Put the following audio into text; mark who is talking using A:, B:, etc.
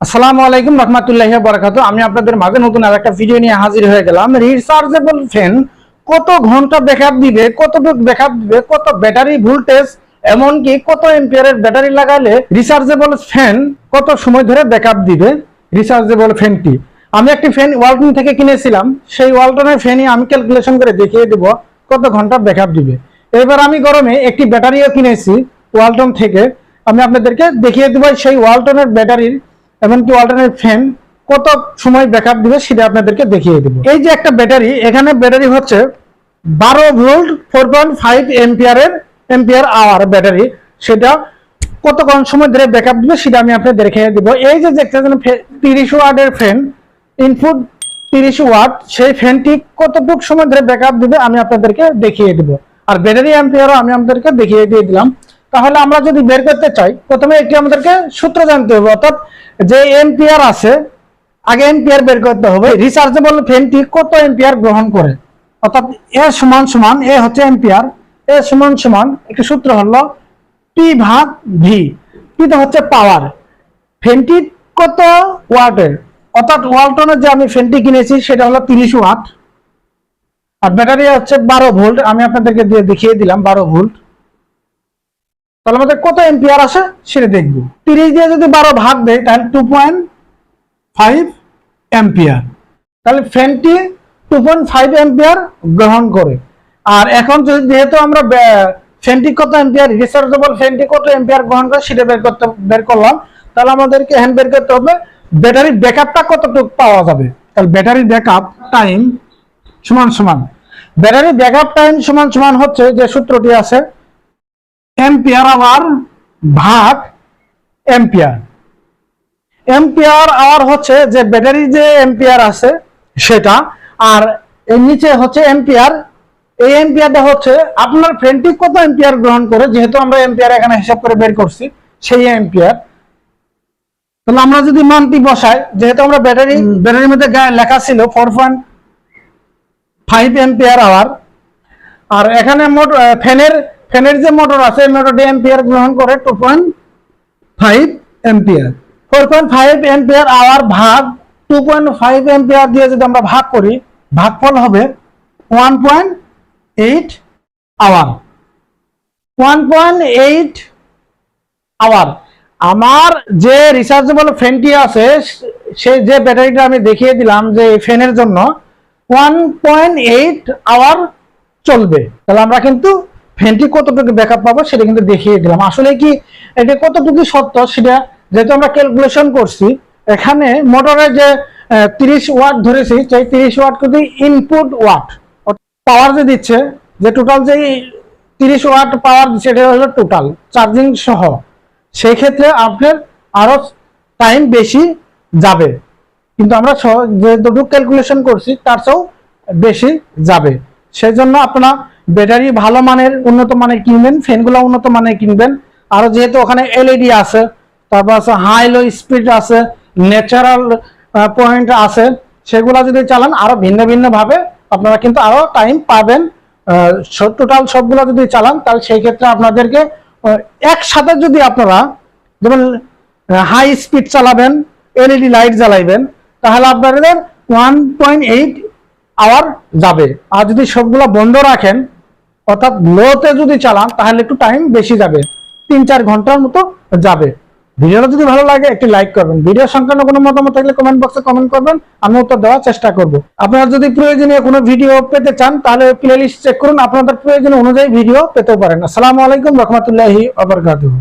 A: আসসালামু আলাইকুম রহমতুল্লাহ বরাকাত আমি আপনাদের মাঝে নতুন আর একটা ভিডিও নিয়ে হাজির হয়ে গেলাম। রিচার্জেবল ফ্যান কত ঘণ্টা ব্যাকআপ দিবে, কতটুকু ব্যাকআপ দিবে, কত ব্যাটারি ভোল্টেজ, এমনকি কত এম্পিয়ারের ব্যাটারি লাগালে রিচার্জেবল ফ্যান কত সময় ধরে ব্যাকআপ দিবে রিচার্জেবল ফ্যানটি। আমি একটি ফ্যান ওয়ালটন থেকে কিনেছিলাম। সেই ওয়ালটনের ফ্যানই আমি ক্যালকুলেশন করে দেখিয়ে দেব কত ঘণ্টা ব্যাকআপ দিবে। এবার আমি গরমে একটি ব্যাটারিও কিনেছি ওয়ালটন থেকে। আমি আপনাদেরকে দেখিয়ে দেবো সেই ওয়ালটনের ব্যাটারির এমনকি অল্টারনেট ফ্যান কত সময় ব্যাকআপ দিবে সেটা আপনাদেরকে দেখিয়ে দেবো। এই যে একটা ব্যাটারি, এখানে ব্যাটারি হচ্ছে বারো ভোল্ট ফোর পয়েন্ট ফাইভ এম্পিয়ারের এম্পিয়ার আওয়ার ব্যাটারি। সেটা কতক্ষণ সময় ধরে ব্যাকআপ দিবে সেটা আমি আপনাদের দেখিয়ে দিব। এই যে দেখতেছেন তিরিশ ওয়াটের ফ্যান ইনপুট তিরিশ ওয়াট, সেই ফ্যানটি কতটুকু সময় ধরে ব্যাকআপ দিবে আমি আপনাদেরকে দেখিয়ে দিব। আর ব্যাটারি অ্যাম্পিয়ারও আমি আপনাদেরকে দেখিয়ে দিয়ে দিলাম। তাহলে আমরা যদি বের করতে চাই, প্রথমে একটি আমাদেরকে সূত্র জানতে হবে, অর্থাৎ যে এম্পিয়ার আছে, আগে এম্পিয়ার বের করতে হবে রিচার্জেবল ফ্যানটি কত এম্পিয়ার গ্রহণ করে? অর্থাৎ এ সমান সমান, এ হচ্ছে এম্পিয়ার এ সমান সমান, একটি সূত্র হলো পি ভাগ ভি পিটা হচ্ছে পাওয়ার ফ্যানটি কত ওয়াটের? অর্থাৎ ওয়ালটনের যে আমি ফ্যানটি কিনেছি, সেটা হলো তিরিশ ওয়াট। আর ব্যাটারি হচ্ছে বারো ভোল্ট, আমি আপনাদেরকে দিয়ে দেখিয়ে দিলাম, বারো ভোল্ট। তাহলে আমাদের কত এম্পিয়ার আসে সেটা দেখব। তিরিশ দিয়ে যদি বারো ভাগ দেয় তাহলে টু পয়েন্ট ফাইভ এম্পিয়ার তাহলে ফ্যানটি টু পয়েন্ট ফাইভ এম্পিয়ার গ্রহণ করে। আর এখন যদি যেহেতু আমরা ফ্যানটি কত এম্পিয়ার রিচার্জেবল ফ্যানটি কত এম্পিয়ার গ্রহণ করে সেটা বের করতে, বের করলাম, তাহলে আমাদেরকে হ্যান্ড বের করতে হবে ব্যাটারি ব্যাকআপটা কতটুকু পাওয়া যাবে? তাহলে ব্যাটারি ব্যাকআপ টাইম সমান সমান। ব্যাটারি ব্যাকআপ টাইম সমান সমান হচ্ছে যে সূত্রটি আছে এম্পিয়ার আওয়ার ভাগ এম্পিয়ার। এম্পিয়ার আওয়ার হচ্ছে যে ব্যাটারি যে এম্পিয়ার আছে সেটা, আর এর নিচে হচ্ছে এম্পিয়ার। এই এম্পিয়ারটা হচ্ছে আপনার ফ্রেন্ডটি কত এম্পিয়ার গ্রহণ করে? যেহেতু আমরা এম্পিয়ার এখানে হিসাব করে বের করছি, সেই এম্পিয়ার। তাহলে আমরা যদি মানটি বসাই, যেহেতু আমরা ব্যাটারি, ব্যাটারির মধ্যে লেখা ছিল ফোর পয়েন্ট ফাইভ আওয়ার, আর এখানে মোট ফ্যানের ফ্যানের যে মোটর আছে মোটরটি এম্পিয়ার গ্রহণ করে two point five ampere four point five ampere hour ভাগ টু পয়েন্ট ফাইভ এম্পিয়ার দিয়ে যদি আমরা ভাগ করি, ভাগফল হবে one point eight hour one point eight hour আমার যে রিচার্জেবল ফ্যানটি আছে, সে যে ব্যাটারিটা আমি দেখিয়ে দিলাম যে এই ফ্যানের জন্য ওয়ান পয়েন্ট এইট আওয়ার চলবে। তাহলে আমরা কিন্তু ফ্যানটি কতটুকু ব্যাকআপ পাবো সেটা কিন্তু দেখিয়ে দিলাম। আসলে কি এটা কতটুকু সত্য সেটা যেহেতু আমরা ক্যালকুলেশন করছি, এখানে মোটরের যে তিরিশ ওয়াট ধরেছি, সেই তিরিশ ওয়াট কিন্তু ইনপুট ওয়াট পাওয়ার যে দিচ্ছে, যে টোটাল যে তিরিশ ওয়াট পাওয়ার দিচ্ছে এটা হলো টোটাল চার্জিং সহ। সেই ক্ষেত্রে আপনার আরও টাইম বেশি যাবে। কিন্তু আমরা সহ- যে যতটুকু ক্যালকুলেশন করছি, তার চেয়েও বেশি যাবে। সেই জন্য আপনারা ব্যাটারি ভালো মানের, উন্নত মানের কিনবেন, ফ্যানগুলো উন্নত মানের কিনবেন। আরও যেহেতু ওখানে এলইডি আছে, তারপর আছে হাই লো স্পিড আছে ন্যাচারাল পয়েন্ট আছে, সেগুলো যদি চালান আরও ভিন্ন ভিন্ন ভাবে আপনারা কিন্তু আরও টাইম পাবেন। টোটাল সবগুলো যদি চালান, তাহলে সেই ক্ষেত্রে আপনাদেরকে একসাথে যদি আপনারা যেমন হাই স্পিড চালাবেন এলইডি লাইট জ্বালাইবেন, তাহলে আপনাদের ওয়ান পয়েন্ট এইট আওয়ার যাবে। আর যদি সবগুলো বন্ধ রাখেন অর্থাৎ লোতে যদি চালান, তাহলে একটু টাইম বেশি যাবে। তিন চার ঘণ্টার মতো যাবে। ভিডিওটা যদি ভালো লাগে, একটি লাইক করবেন। ভিডিও সংক্রান্ত কোনো মতামত থাকলে কমেন্ট বক্সে কমেন্ট করবেন। আমি উত্তর দেওয়ার চেষ্টা করব। আপনারা যদি প্রয়োজনীয় কোনো ভিডিও পেতে চান, তাহলে প্লে লিস্ট চেক করুন। আপনাদের প্রয়োজন অনুযায়ী ভিডিও পেতেও পারেন। আসসালামু আলাইকুম, রহমতুল্লাহি আবরকাতুহ